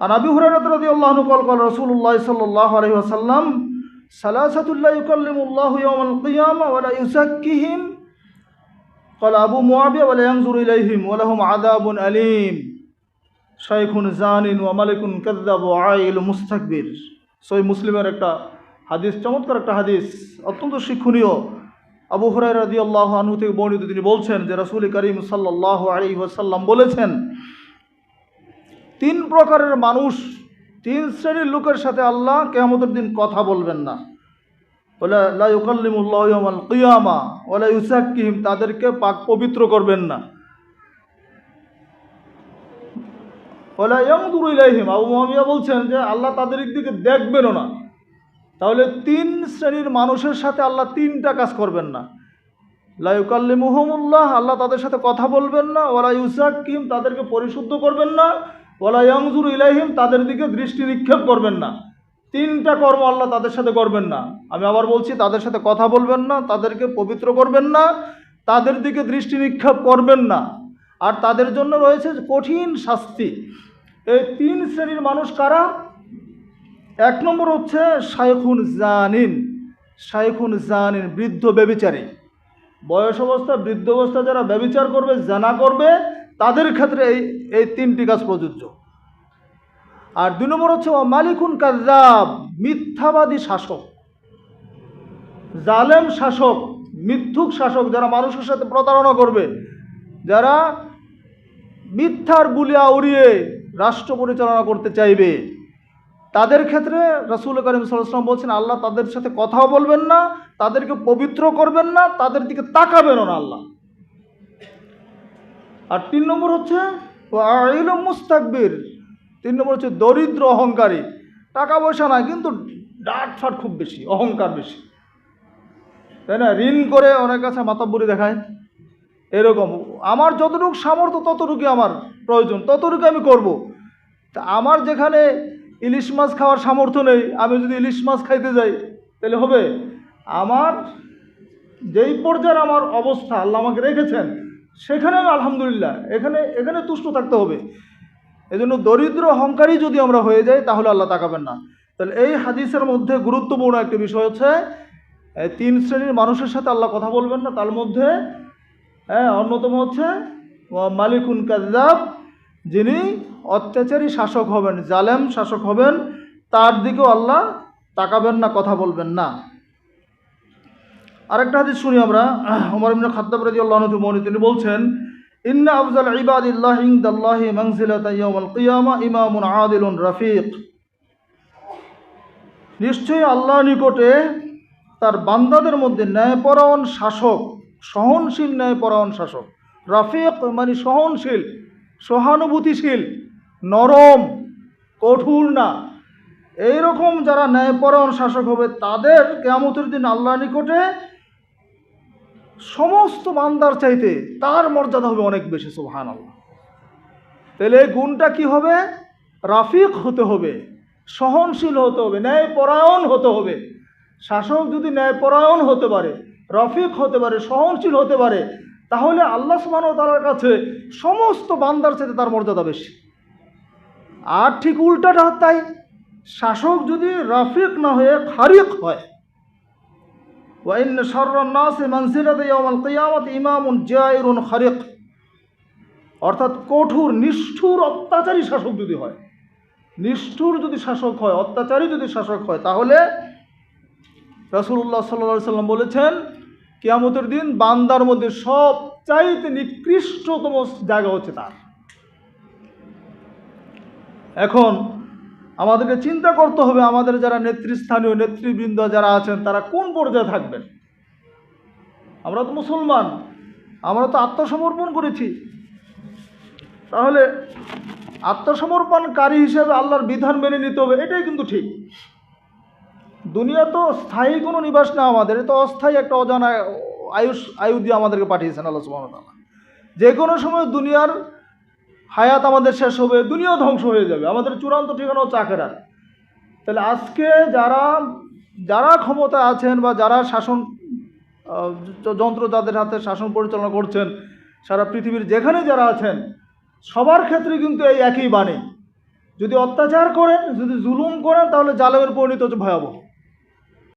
আর আবি হুরায়রা রাদিয়াল্লাহু আনহু قال قال رسول الله صلى الله عليه وسلم ثلاثة لا يكلم الله يوم القيامة ولا يزكيهم قال أبو معاوية ولا ينظر إليهم ولهم عذاب أليم شيخ زان وملك كذب وعائل مستكبر সই মুসলিমের একটা হাদিস চমৎকার একটা হাদিস অত্যন্ত শিক্ষণীয় আবু হুরাই রাজি আল্লাহ আনহু থেকে বর্ণিত তিনি বলছেন যে রাসুল করিম সাল্লাহ আলী ওয়াসাল্লাম বলেছেন তিন প্রকারের মানুষ, তিন শ্রেণির লোকের সাথে আল্লাহ কেয়ামতের দিন কথা বলবেন না। ওলা ইউসাকিম তাদেরকে পাক পবিত্র করবেন না। ওলা আবু মুয়াবিয়া বলছেন যে, আল্লাহ তাদের দিকে দেখবেনও না। তাহলে তিন শ্রেণির মানুষের সাথে আল্লাহ তিনটা কাজ করবেন না। লাইকাল্লি মুহমুল্লাহ আল্লাহ তাদের সাথে কথা বলবেন না। ওলা ইউসাকিম তাদেরকে পরিশুদ্ধ করবেন না। ওলা ইয়াংজুর ইলাইহিম, তাদের দিকে দৃষ্টি নিক্ষেপ করবেন না। তিনটা কর্ম আল্লাহ তাদের সাথে করবেন না। আমি আবার বলছি, তাদের সাথে কথা বলবেন না, তাদেরকে পবিত্র করবেন না, তাদের দিকে দৃষ্টি নিক্ষেপ করবেন না। আর তাদের জন্য রয়েছে কঠিন শাস্তি। এই তিন শ্রেণির মানুষ কারা? এক নম্বর হচ্ছে শাইখুন জানিন। শাইখুন জানিন, বৃদ্ধ ব্যবিচারী। বয়স অবস্থা, বৃদ্ধ অবস্থা যারা ব্যবিচার করবে, জানা করবে তাদের ক্ষেত্রে এই এই তিনটি কাজ প্রযোজ্য। আর দুই নম্বর হচ্ছে মালিকুন কাজাব মিথ্যাবাদী শাসক। জালেম শাসক, মিথ্যুক শাসক যারা মানুষের সাথে প্রতারণা করবে, যারা মিথ্যার বুলিয়া উড়িয়ে রাষ্ট্র পরিচালনা করতে চাইবে, তাদের ক্ষেত্রে রাসুল করিম সাল্লাম বলছেন, আল্লাহ তাদের সাথে কথাও বলবেন না, তাদেরকে পবিত্র করবেন না, তাদের দিকে তাকাবেনও না আল্লাহ। আর তিন নম্বর হচ্ছে আইল মুস্তাকবির। তিন নম্বর হচ্ছে দরিদ্র অহংকারী। টাকা পয়সা নাই, কিন্তু ডাট ফাট খুব বেশি, অহংকার বেশি। তাই না? ঋণ করে অনেক কাছে মাতাব্বরি দেখায়। এরকম। আমার যতটুকু সামর্থ্য ততটুকু আমার প্রয়োজন ততটুকু আমি করব। তা আমার যেখানে ইলিশ মাছ খাওয়ার সামর্থ্য নেই, আমি যদি ইলিশ মাছ খাইতে যাই, তাহলে হবে? আমার যেই পর্যায়ের আমার অবস্থা, আল্লাহ আমাকে রেখেছেন সেখানে আলহামদুলিল্লাহ, এখানে এখানে তুষ্ট থাকতে হবে। এজন্য দরিদ্র অহংকারী যদি আমরা হয়ে যাই, তাহলে আল্লাহ তাকাবেন না। তাহলে এই হাদিসের মধ্যে গুরুত্বপূর্ণ একটি বিষয় হচ্ছে তিন শ্রেণির মানুষের সাথে আল্লাহ কথা বলবেন না, তার মধ্যে হ্যাঁ অন্যতম হচ্ছে মালিকুন কাজাব যিনি অত্যাচারী শাসক হবেন, জালেম শাসক হবেন, তার দিকেও আল্লাহ তাকাবেন না, কথা বলবেন না। আরেকটা হাদিস শুনি আমরা। ওমর ইবনে খাত্তাব রাদিয়াল্লাহু আনহু মনি তিনি বলছেন, ইন্না আফজাল ইবাদিল্লাহ ইনদাল্লাহি মানজিলাতা ইয়াউমাল কিয়ামা ইমামুন আদিলুন রাফিক। নিশ্চয়ই আল্লাহর নিকটে তার বান্দাদের মধ্যে ন্যায়পরায়ণ শাসক, সহনশীল ন্যায়পরায়ণ শাসক, রাফিক মানে সহনশীল, সহানুভূতিশীল, নরম, কঠোর না। এইরকম যারা ন্যায়পরায়ণ শাসক হবে, তাদের কেয়ামতের দিন আল্লাহ নিকটে সমস্ত বান্দার চাইতে তার মর্যাদা হবে অনেক বেশি সুবহান আল্লাহ তাহলে গুণটা কি হবে? রাফিক হতে হবে, সহনশীল হতে হবে, ন্যায়পরায়ণ হতে হবে। শাসক যদি ন্যায়পরায়ণ হতে পারে, রফিক হতে পারে, সহনশীল হতে পারে, তাহলে আল্লাহ সুবহান তালার কাছে সমস্ত বান্দার সাথে তার মর্যাদা বেশি। আর ঠিক উল্টাটা তাই, শাসক যদি রাফিক না হয়ে খারিক হয় ওয়াইন সর্বনাস মানসিলাত ইয়াউমাল কিয়ামত ইমামুন জায়রুন খারিক অর্থাৎ কঠোর, নিষ্ঠুর অত্যাচারী শাসক যদি হয়, নিষ্ঠুর যদি শাসক হয়, অত্যাচারী যদি শাসক হয়, তাহলে রসুল্লাহ সাল্লা সাল্লাম বলেছেন, কিয়ামতের দিন বান্দার মধ্যে সব চাইতে নিকৃষ্টতম জায়গা হচ্ছে তার। এখন আমাদেরকে চিন্তা করতে হবে আমাদের যারা নেতৃস্থানীয় নেতৃবৃন্দ যারা আছেন, তারা কোন পর্যায়ে থাকবেন? আমরা তো মুসলমান, আমরা তো আত্মসমর্পণ করেছি। তাহলে আত্মসমর্পণকারী হিসেবে আল্লাহর বিধান মেনে নিতে হবে, এটাই কিন্তু ঠিক। দুনিয়া তো স্থায়ী কোনো নিবাস না আমাদের এ তো অস্থায়ী একটা অজানা আয়ুষ, আয়ু দিয়ে আমাদেরকে পাঠিয়েছেন আল্লাহ তাআলা। যে কোনো সময় দুনিয়ার হায়াত আমাদের শেষ হবে দুনিয়াও ধ্বংস হয়ে যাবে, আমাদের চূড়ান্ত ঠিকানা আখেরাত। তাহলে আজকে যারা যারা ক্ষমতা আছেন বা যারা শাসন যন্ত্র যাদের হাতে শাসন পরিচালনা করছেন, সারা পৃথিবীর যেখানে যারা আছেন, সবার ক্ষেত্রে কিন্তু এই একই বাণী। যদি অত্যাচার করেন, যদি জুলুম করেন, তাহলে জালেমের পরিণত হচ্ছে ভয়াবহ।